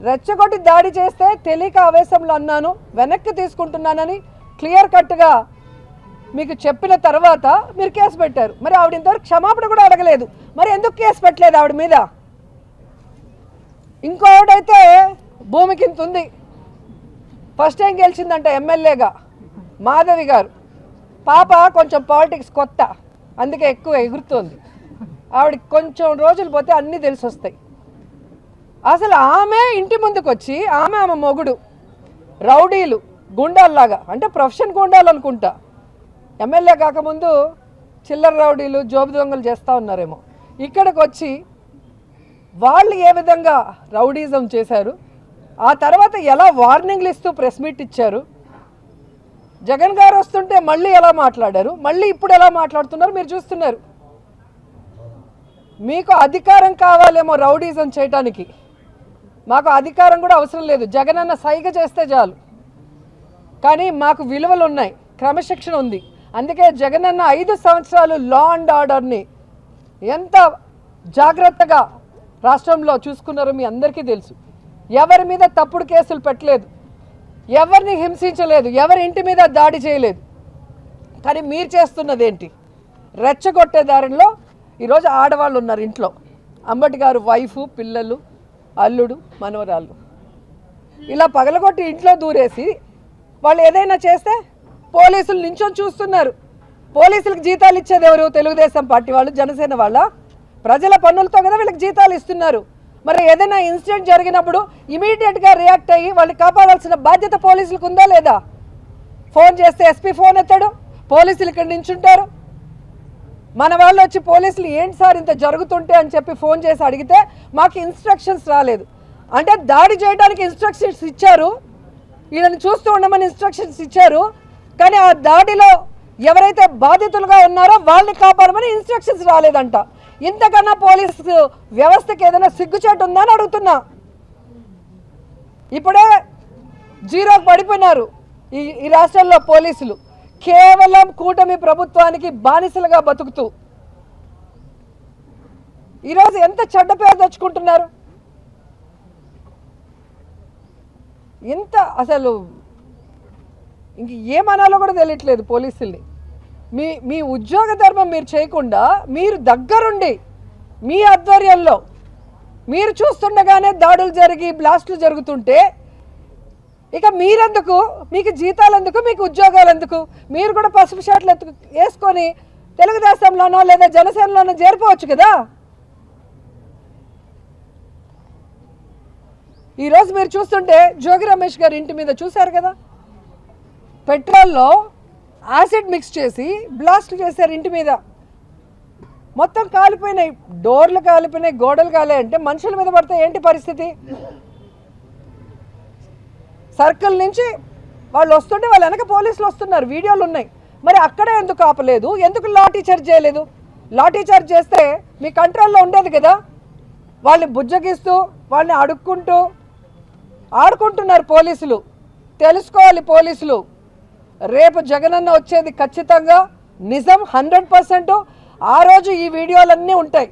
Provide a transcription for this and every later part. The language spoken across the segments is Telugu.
రెచ్చగొట్టి దాడి చేస్తే తెలియక ఆవేశంలో అన్నాను వెనక్కి తీసుకుంటున్నానని క్లియర్ కట్గా మీకు చెప్పిన తర్వాత మీరు కేసు పెట్టారు. మరి ఆవిడ ఇంతవరకు క్షమాపణ కూడా అడగలేదు. మరి ఎందుకు కేసు పెట్టలేదు ఆవిడ మీద? ఇంకో ఆవిడైతే భూమికి ఇంత ఉంది. ఫస్ట్ టైం గెలిచిందంట ఎమ్మెల్యేగా మాధవి గారు. పాప కొంచెం పాలిటిక్స్ కొత్త అందుకే ఎక్కువ ఎగురుతోంది. ఆవిడకి కొంచెం రోజులు పోతే అన్నీ తెలిసి వస్తాయి అసలు ఆమె ఇంటి ముందుకు వచ్చి ఆమె ఆమె మొగుడు రౌడీలు గుండాల్లాగా అంటే ప్రొఫెషన్ గుండాలు అనుకుంటా ఎమ్మెల్యే కాకముందు చిల్లర రౌడీలు జోబు దొంగలు చేస్తూ ఉన్నారేమో. ఇక్కడికి వచ్చి వాళ్ళు ఏ విధంగా రౌడీజం చేశారు ఆ తర్వాత ఎలా వార్నింగ్లు ఇస్తూ ప్రెస్ మీట్ ఇచ్చారు జగన్ గారు వస్తుంటే మళ్ళీ ఎలా మాట్లాడారు మళ్ళీ ఇప్పుడు ఎలా మాట్లాడుతున్నారు మీరు చూస్తున్నారు. మీకు అధికారం కావాలేమో రౌడీజం చేయటానికి. మాకు అధికారం కూడా అవసరం లేదు. జగన్ అన్న సైగ చేస్తే చాలు. కానీ మాకు విలువలు ఉన్నాయి. క్రమశిక్షణ ఉంది. అందుకే జగనన్న ఐదు సంవత్సరాలు లా అండ్ ఆర్డర్ని ఎంత జాగ్రత్తగా రాష్ట్రంలో చూసుకున్నారో మీ అందరికీ తెలుసు. ఎవరి మీద తప్పుడు కేసులు పెట్టలేదు. ఎవరిని హింసించలేదు. ఎవరి ఇంటి మీద దాడి చేయలేదు. కానీ మీరు చేస్తున్నది ఏంటి? రెచ్చగొట్టే దారిలో ఈరోజు ఆడవాళ్ళు ఉన్నారు ఇంట్లో. అంబటి గారు వైఫ్ పిల్లలు అల్లుడు మనవరాళ్ళు. ఇలా పగలగొట్టి ఇంట్లో దూరేసి వాళ్ళు ఏదైనా చేస్తే పోలీసులు నించొని చూస్తున్నారు. పోలీసులకు జీతాలు ఇచ్చేది ఎవరు? తెలుగుదేశం పార్టీ వాళ్ళు జనసేన వాళ్ళ? ప్రజల పన్నులతో కదా వీళ్ళకి జీతాలు ఇస్తున్నారు. మరి ఏదైనా ఇన్సిడెంట్ జరిగినప్పుడు ఇమీడియట్గా రియాక్ట్ అయ్యి వాళ్ళని కాపాడాల్సిన బాధ్యత పోలీసులకు ఉందా లేదా? ఫోన్ చేస్తే ఎస్పీ ఫోన్ ఎత్తాడు పోలీసులు ఇక్కడ నించుంటారు. మన వాళ్ళు వచ్చి పోలీసులు ఏంటి సార్ ఇంత జరుగుతుంటే? అని చెప్పి ఫోన్ చేసి అడిగితే మాకు ఇన్స్ట్రక్షన్స్ రాలేదు. అంటే దాడి చేయడానికి ఇన్స్ట్రక్షన్స్ ఇచ్చారు. వీళ్ళని చూస్తూ ఉండమని ఇన్స్ట్రక్షన్స్ ఇచ్చారు. కానీ ఆ దాడిలో ఎవరైతే బాధితులుగా ఉన్నారో వాళ్ళని కాపాడమని ఇన్స్ట్రక్షన్స్ రాలేదంట. ఇంతకన్నా పోలీసు వ్యవస్థకి ఏదైనా సిగ్గుచేటు ఉందా అని అడుగుతున్నా. ఇప్పుడే జీరోకి పడిపోయినారు ఈ ఈ రాష్ట్రంలో పోలీసులు. కేవలం కూటమి ప్రభుత్వానికి బానిసలుగా బతుకుతూ ఈరోజు ఎంత చెడ్డ పేరు తెచ్చుకుంటున్నారు? ఇంత అసలు ఇంక ఏమనాలో కూడా తెలియట్లేదు పోలీసుల్ని. మీ మీ ఉద్యోగ ధర్మం మీరు చేయకుండా మీరు దగ్గరుండి మీ ఆధ్వర్యంలో మీరు చూస్తుండగానే దాడులు జరిగి బ్లాస్టులు జరుగుతుంటే ఇక మీరెందుకు? మీకు జీతాలు ఎందుకు మీకు ఉద్యోగాలు ఎందుకు మీరు కూడా పసుపు షర్ట్లు ఎత్తు వేసుకొని తెలుగుదేశంలోనో లేదా జనసేనలోనో చేరిపోవచ్చు కదా? ఈరోజు మీరు చూస్తుంటే జోగి రమేష్ గారి ఇంటి మీద చూశారు కదా? పెట్రోల్లో యాసిడ్ మిక్స్ చేసి బ్లాస్ట్ చేశారు ఇంటి మీద. మొత్తం కాలిపోయినాయి. డోర్లు కాలిపోయినాయి గోడలు కాలే అంటే మనుషుల మీద పడితే ఏంటి పరిస్థితి? సర్కిల్ నుంచి వాళ్ళు వస్తుంటే వాళ్ళు వెనక పోలీసులు వస్తున్నారు వీడియోలు ఉన్నాయి. మరి అక్కడే ఎందుకు ఆపలేదు? ఎందుకు లాఠీ చార్జ్ చేయలేదు? లాఠీ చార్జ్ చేస్తే మీ కంట్రోల్లో ఉండేది కదా? వాళ్ళని బుజ్జగిస్తూ వాళ్ళని అడుక్కుంటూ ఆడుకుంటున్నారు పోలీసులు. తెలుసుకోవాలి పోలీసులు. రేపు జగనన్న వచ్చేది ఖచ్చితంగా నిజం హండ్రెడ్ పర్సెంట్. ఆ రోజు ఈ వీడియోలన్నీ ఉంటాయి.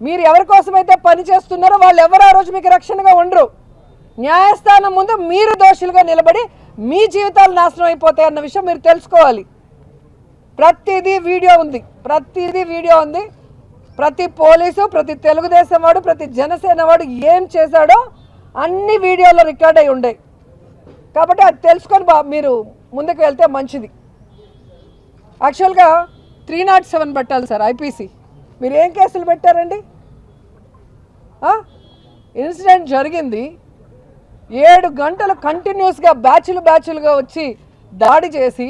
మీరు ఎవరి కోసమైతే పని చేస్తున్నారో వాళ్ళు ఎవరు ఆ రోజు మీకు రక్షణగా ఉండరు. న్యాయస్థానం ముందు మీరు దోషులుగా నిలబడి మీ జీవితాలు నాశనం అయిపోతాయి అన్న విషయం మీరు తెలుసుకోవాలి. ప్రతిదీ వీడియో ఉంది. ప్రతిదీ వీడియో ఉంది. ప్రతి పోలీసు ప్రతి తెలుగుదేశం వాడు ప్రతి జనసేన వాడు ఏం చేశాడో అన్ని వీడియోలో రికార్డ్ అయి ఉండే. కాబట్టి అది తెలుసుకొని బా మీరు ముందుకు వెళ్తే మంచిది. యాక్చువల్గా త్రీ నాట్ సెవెన్ పెట్టాలి సార్ ఐపీసీ. మీరు ఏం కేసులు పెట్టారండి? ఇన్సిడెంట్ జరిగింది. ఏడు గంటలు కంటిన్యూస్గా బ్యాచ్లు బ్యాచ్లుగా వచ్చి దాడి చేసి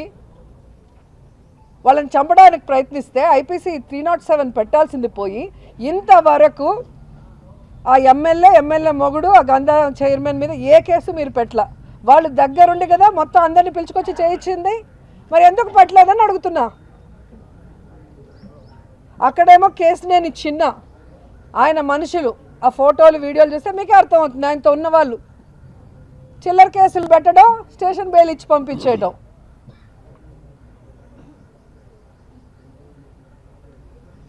వాళ్ళని చంపడానికి ప్రయత్నిస్తే ఐపీసీ త్రీ నాట్ సెవెన్ పెట్టాల్సింది పోయి ఇంతవరకు ఆ ఎమ్మెల్యే ఎమ్మెల్యే మొగుడు ఆ గంధ చైర్మన్ మీద ఏ కేసు మీరు పెట్టలా? వాళ్ళు దగ్గరుండి కదా మొత్తం అందరిని పిలుచుకొచ్చి చేయించింది. మరి ఎందుకు పెట్టలేదని అడుగుతున్నా. అక్కడేమో కేసు నేను చిన్న ఆయన మనుషులు. ఆ ఫోటోలు వీడియోలు చూస్తే మీకే అర్థమవుతుంది. ఆయనతో ఉన్న వాళ్ళు చిల్లర కేసులు పెట్టడం స్టేషన్ బెయిల్ ఇచ్చి పంపించేయడం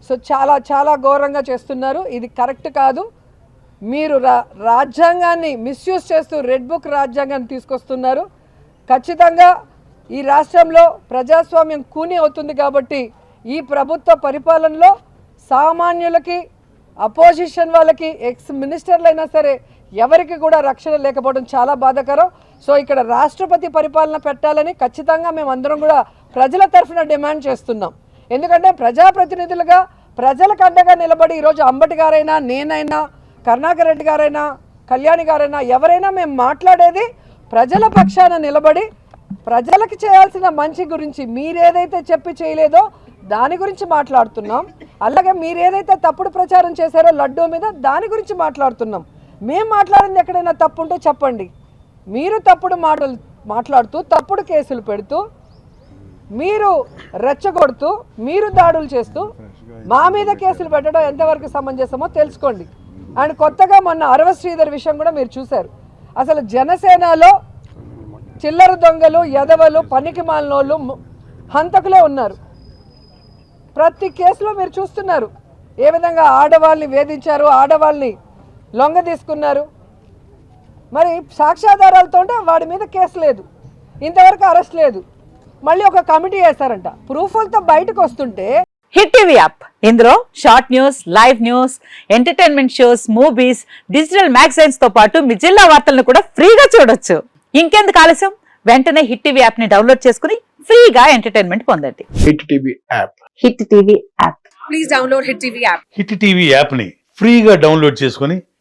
సో చాలా చాలా ఘోరంగా చేస్తున్నారు. ఇది కరెక్ట్ కాదు. మీరు రా రాజ్యాంగాన్ని మిస్యూజ్ చేస్తూ రెడ్ బుక్ రాజ్యాంగాన్ని తీసుకొస్తున్నారు. ఖచ్చితంగా ఈ రాష్ట్రంలో ప్రజాస్వామ్యం కూని అవుతుంది కాబట్టి ఈ ప్రభుత్వ పరిపాలనలో సామాన్యులకి అపోజిషన్ వాళ్ళకి ఎక్స్ మినిస్టర్లు అయినా సరే ఎవరికి కూడా రక్షణ లేకపోవడం చాలా బాధాకరం. సో ఇక్కడ రాష్ట్రపతి పరిపాలన పెట్టాలని ఖచ్చితంగా మేము అందరం కూడా ప్రజల తరఫున డిమాండ్ చేస్తున్నాం. ఎందుకంటే ప్రజాప్రతినిధులుగా ప్రజలకు అండగా నిలబడి ఈరోజు అంబటి గారైనా నేనైనా కరుణాకర్ రెడ్డి గారైనా కళ్యాణి గారైనా ఎవరైనా మేము మాట్లాడేది ప్రజల పక్షాన నిలబడి ప్రజలకు చేయాల్సిన మంచి గురించి మీరేదైతే చెప్పి చేయలేదో దాని గురించి మాట్లాడుతున్నాం. అలాగే మీరు ఏదైతే తప్పుడు ప్రచారం చేశారో లడ్డూ మీద దాని గురించి మాట్లాడుతున్నాం. మేము మాట్లాడింది ఎక్కడైనా తప్పు ఉంటే చెప్పండి. మీరు తప్పుడు మాటలు మాట్లాడుతూ తప్పుడు కేసులు పెడుతూ మీరు రెచ్చగొడుతూ మీరు దాడులు చేస్తూ మా మీద కేసులు పెట్టడం ఎంతవరకు సమంజసమో తెలుసుకోండి. అండ్ కొత్తగా మొన్న అరవ శ్రీధర్ విషయం కూడా మీరు చూశారు. అసలు జనసేనలో చిల్లర దొంగలు ఎదవలు పనికి మాలినోళ్ళు హంతకులే ఉన్నారు. ప్రతి కేసులో మీరు చూస్తున్నారు. ఏ విధంగా ఆడవాళ్ళని వేధించారు ఆడవాళ్ళని లొంగ తీసుకున్నారు. మరి సాక్ష్యాధారాలతో ఉంటే వాడి మీద కేసు లేదు. ఇంతవరకు అరెస్ట్ లేదు. మళ్ళీ ఒక కమిటీ వేశారంట ప్రూఫ్లతో బయటకు వస్తుంటే హిట్ టీవీ యాప్. ఇందులో short news live news entertainment shows movies digital మ్యాగజైన్స్తో పాటు మీ జిల్లా వార్తలను కూడా ఫ్రీగా చూడొచ్చు. ఇంకెందుకు ఆలస్యం? వెంటనే హిట్ టీవీ యాప్ని డౌన్లోడ్ చేసుకుని ఫ్రీగా ఎంటర్టైన్మెంట్ పొందండి. Hit TV app. Hit TV app. Hit TV యాప్ని ఫ్రీగా డౌన్లోడ్ చేసుకొని